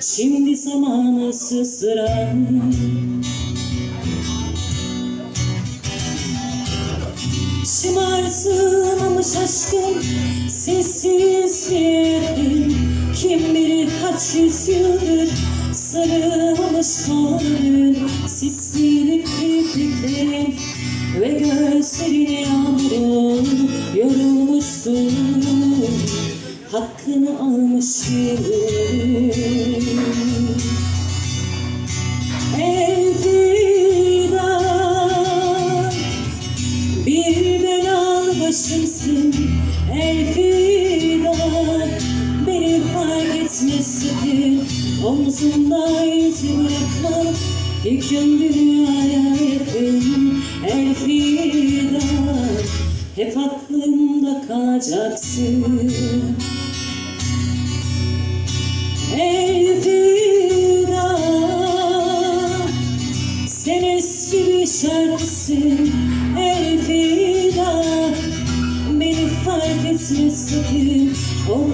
Şimdi zamanı sızdıran. Şımarsınmış aşkın sessiz yerin Kim bilir kaç yüzyıldır sarılmış kolların Sisli kirpiklerin ve gözlerin yağmurun Yorulmuşsun hakkını almış yılların Elvida bir belal başımsın. Elfida Beni fark etmesin Omzumda iz bırakma Yüküm dünyaya yakın elfida Hep aklımda kalacaksın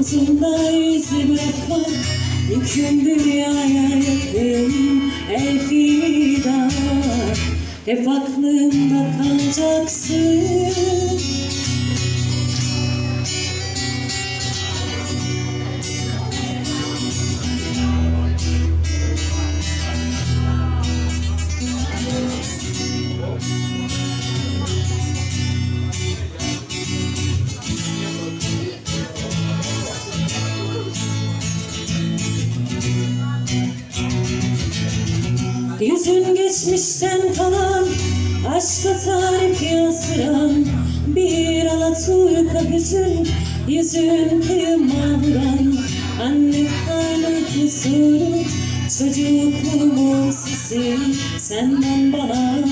Omzumda izi bırakma Yüküm dünyaya yakın Elfida Hep aklımda kalacaksın alaturka hüzün Yüzün kıyıma vuran Anne karnı huzuru Çocukluğumun sesi Senden bana.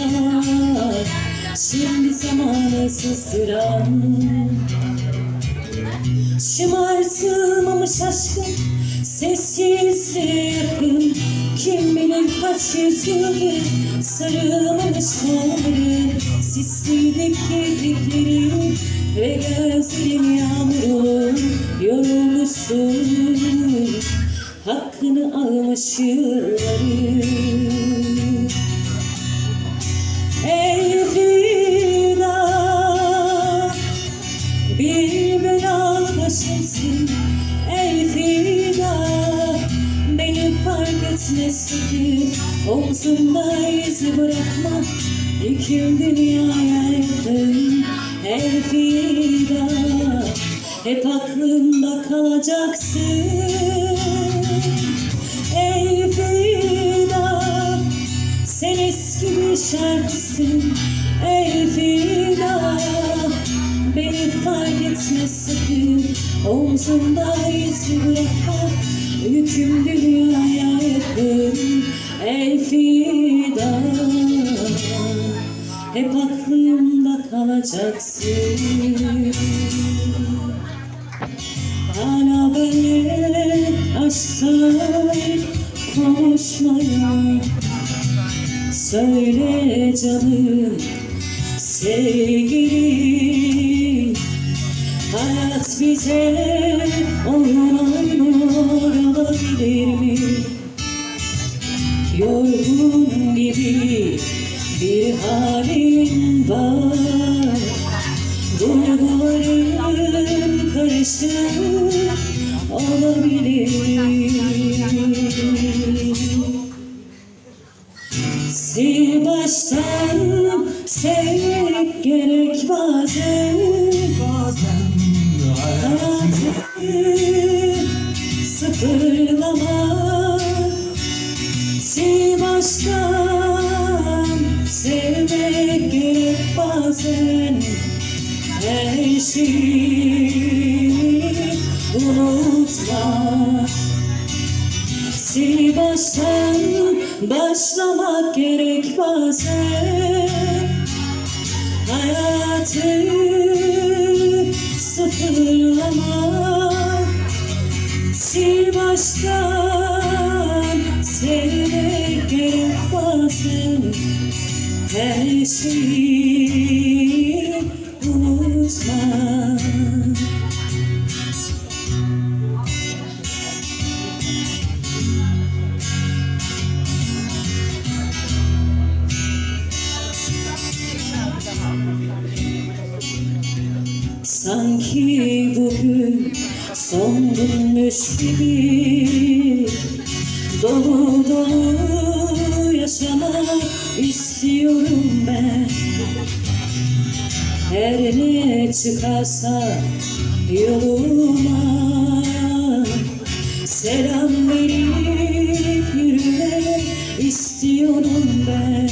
Şimdi zamanı sızdıran. Şımartılmamış aşkın Sessizliğe yakın Kim bilir kaç yüzyıldır Sarılmamış kolları Sislilik kirpiklerin Ve gözlerin yağmurun Yorulmuşsun. Hakkını almış yılların Elvida bir belal başımsın. Elfida Beni fark etme sakın Omzumda iz bırakma Yüküm dünyaya yakın Elfida Hep aklımda kalacaksın. Elfida sen eski bir şarkısın. Elfida Beni fark etme sakın. Omzumda iz bırakma Yüküm dünyaya yakın. Elfida Hep aklımda kalacaksın Hala böyle aşktan konuşmaya Söyle canım sevgilim Hayat bize oyun oynuyor olabilir mi? Yorgun gibi bir halin var Duygularım karışık olabilir baştan sevmek gerek bazen Bazen hayat Hayatı sıfırlama Sil baştan sevmek gerek bazen Her şeyi unutma. Sil baştan başlamak gerek bazen. Hayatı sıfırlama. Sil baştan sevmek gerek bazen. Her şeyi unutma son günmüş gibi Dolu dolu yaşamak istiyorum ben. Her ne çıkarsa yoluma Selam verip yürümek istiyorum ben.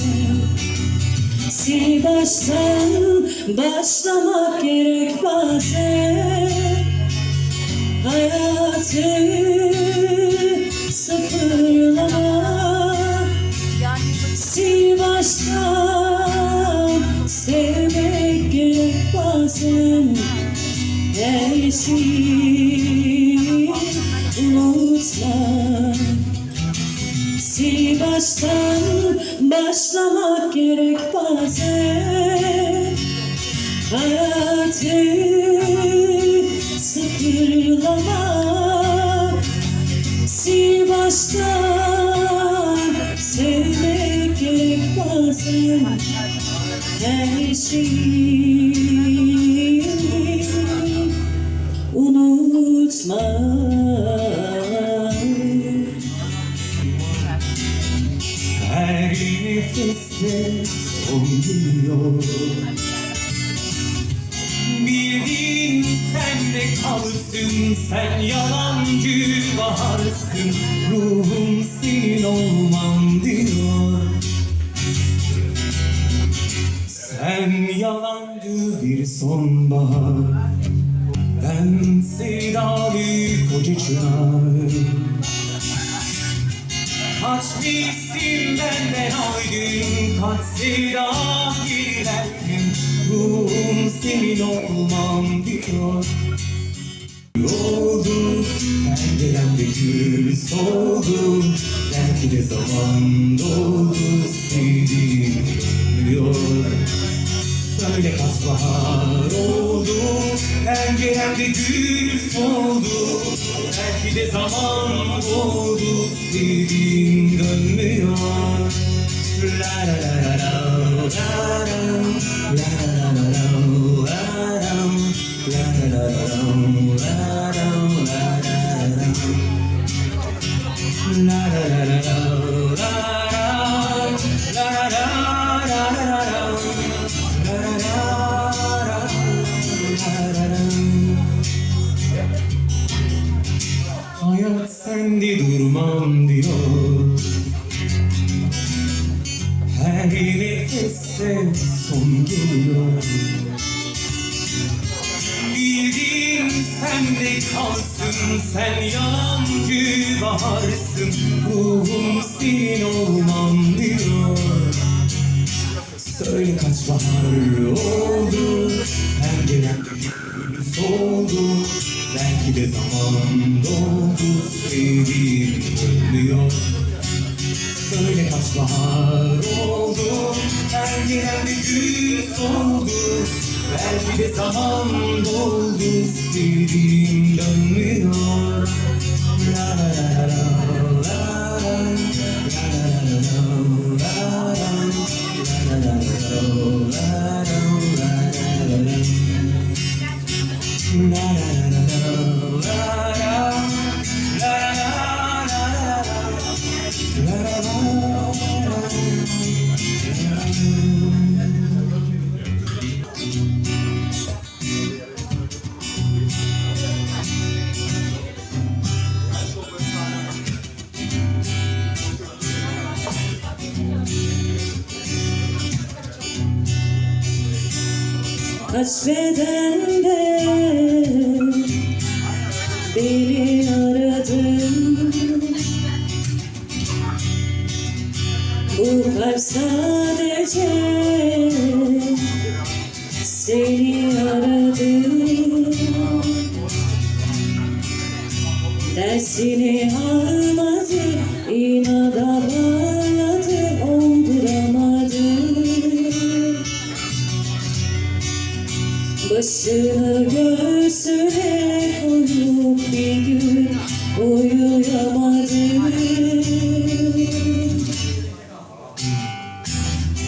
Sil baştan başlamak gerek bazen Sil baştan sevmek gerek bazen. Her şeyi unutma. Sil başlamak gerek bazen. Hayatı bazen Her şeyi unutma. Her nefeste son geliyor Bildiğin sende kalsın Sen yalancı sevdalı koca çınar. Kaç bilsin benden aydın Kaç sevda girerken Ruhum senin olmam diyor Oldu penceremde gül soldu Belki de zaman doldu sevdiğim diyor Söyle kaç bahar oldu Penceremde gül soldu Belki de zaman oldu. Sevdiğim dönmüyor sende kalsın. Sen yalancı baharsın Ruhum senin olmam diyor. Söyle kaç bahar oldu? Penceremde gül soldu Belki de zaman doldu. Sevdiğim ölmüyor Söyle kaç bahar oldu? Penceremde gül soldu Belki zaman doldu Sevdiğim dönmüyor La la la la la la La la la la la la la Kaç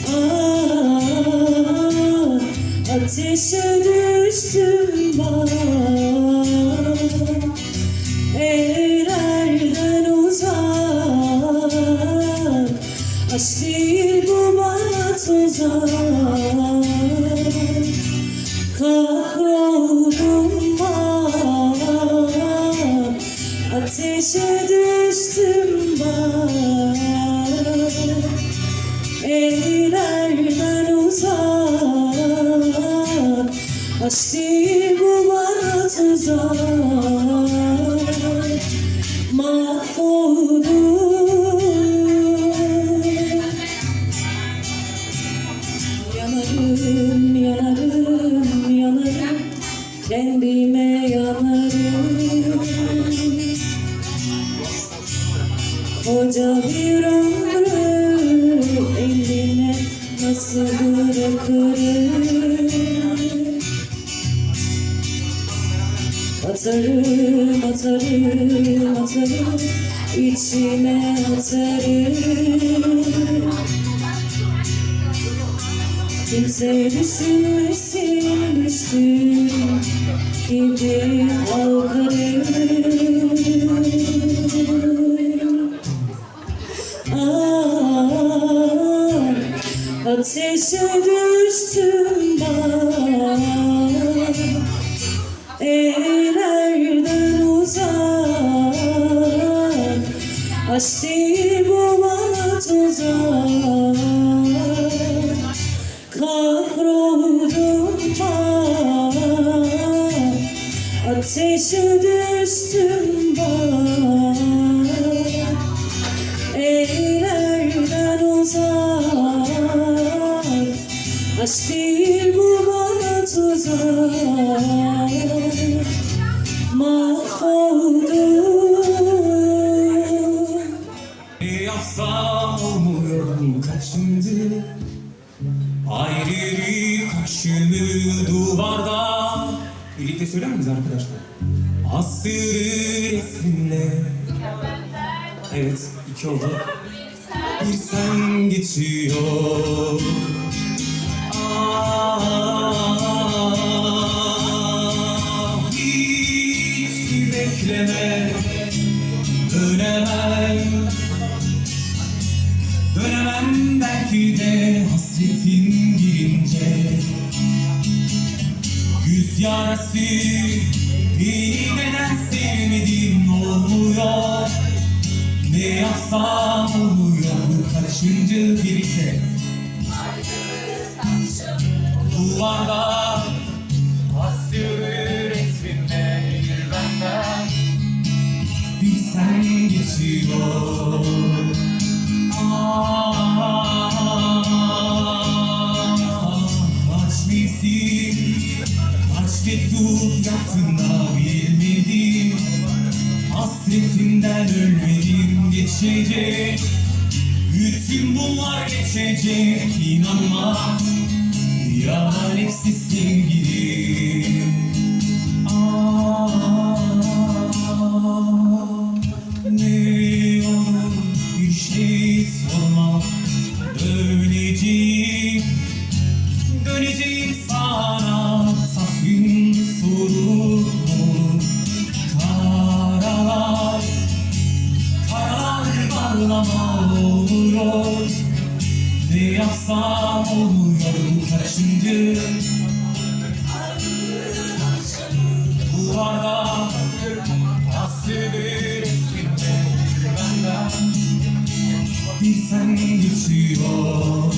Ah, ateşe düştüm Aşk değil bu bana tuzak Kimse düşünmesin düştüğüm gibi kalkarım Ah, ateşe düştüm Ateşe düştüm Ellerden uzak. Aşk bu bana tuzak. Yapsam olmuyor bu kaçıncı Ayrı kaşını duvarda. Birlikte söyler miyiz arkadaşlar? Asırı resimle Evet iki oldu. Bir sen geçiyor. Ah, hiç bekleme. Dönemem. Dönemem belki de hasretin girince Yüz yarası Sevmedin olmuyor Ne yapsam olmuyor bu kaçıncı birlikte Duvarda asılı resminde bir benden Bir sen geçiyor kaç mektup yaktın da bilmedim Hasretinden ölmedim geçecek. Bütün bunlar geçecek. İnanma Yalan hepsi sevgilim. Ah, ne olur bir şey sorma. Döneceğim, döneceğim defa oluyor kaçıncı Bu ara hasretin benden Bir sen geçiyor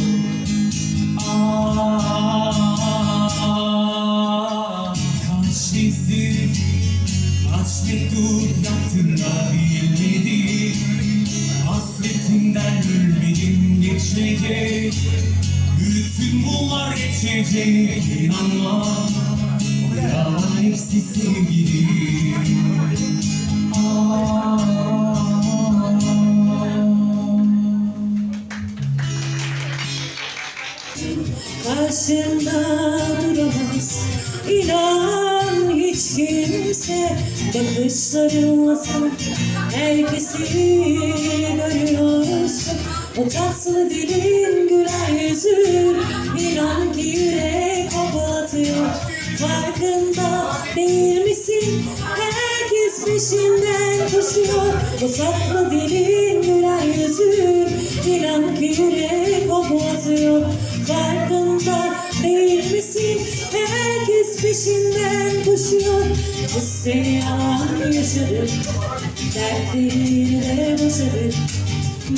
Kaç dizdir, kaç bir dur yaptın Hasretinden ölmedim geçmeyecek geçeceğine inanma Yalan hepsi sevgili Karşımda duramaz. İnan hiç kimse. Bakışlarımla sen Herkesi görüyorsun. O tatlı dilin güler yüzün İnan ki yürek hoplatıyor Farkında değil misin? Herkes peşinden koşuyor. O tatlı dilin güler yüzün İnan ki yürek hoplatıyor Farkında değil misin? Herkes peşinden koşuyor. Bu seni yalan yaşadık Dertlerini de boşadık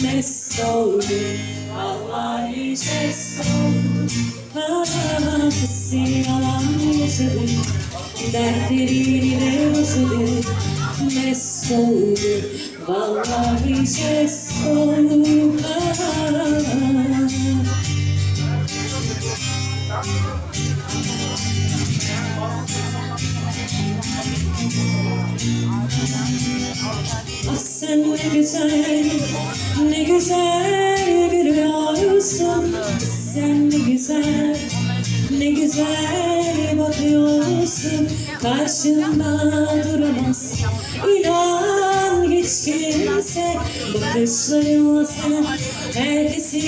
Mest olduk Vallahi Ah, Biz seni yalan yaşadık Dertlerini de boşadık Mest olduk Vallahi jest olduk Ah, Ah sen ne güzel, ne güzel gülüyorsun Sen ne güzel, ne güzel bakıyorsun. Karşında duramaz, inan hiç kimse. Bakışlarınla sen herkesi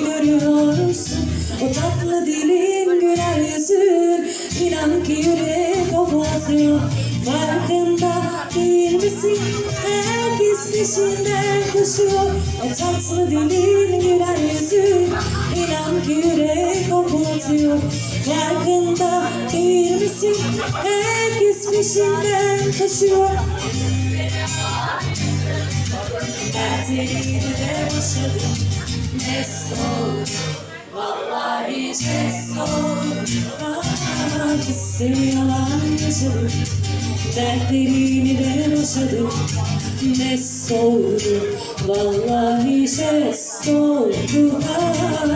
görüyorsun. O tatlı dilin güler yüzün İnan ki yürek hoplatıyor Farkında değil misin? Herkes peşinden koşuyor. O tatlı dilin güler yüzün İnan ki yürek hoplatıyor Farkında değil misin? Herkes peşinden koşuyor. Dertlerini de boşadım Mest oldum Vallahi Ah, Biz seni yalan yaşadık Dertlerini de boşadık Mest oldum Vallahi jest oldum Ah,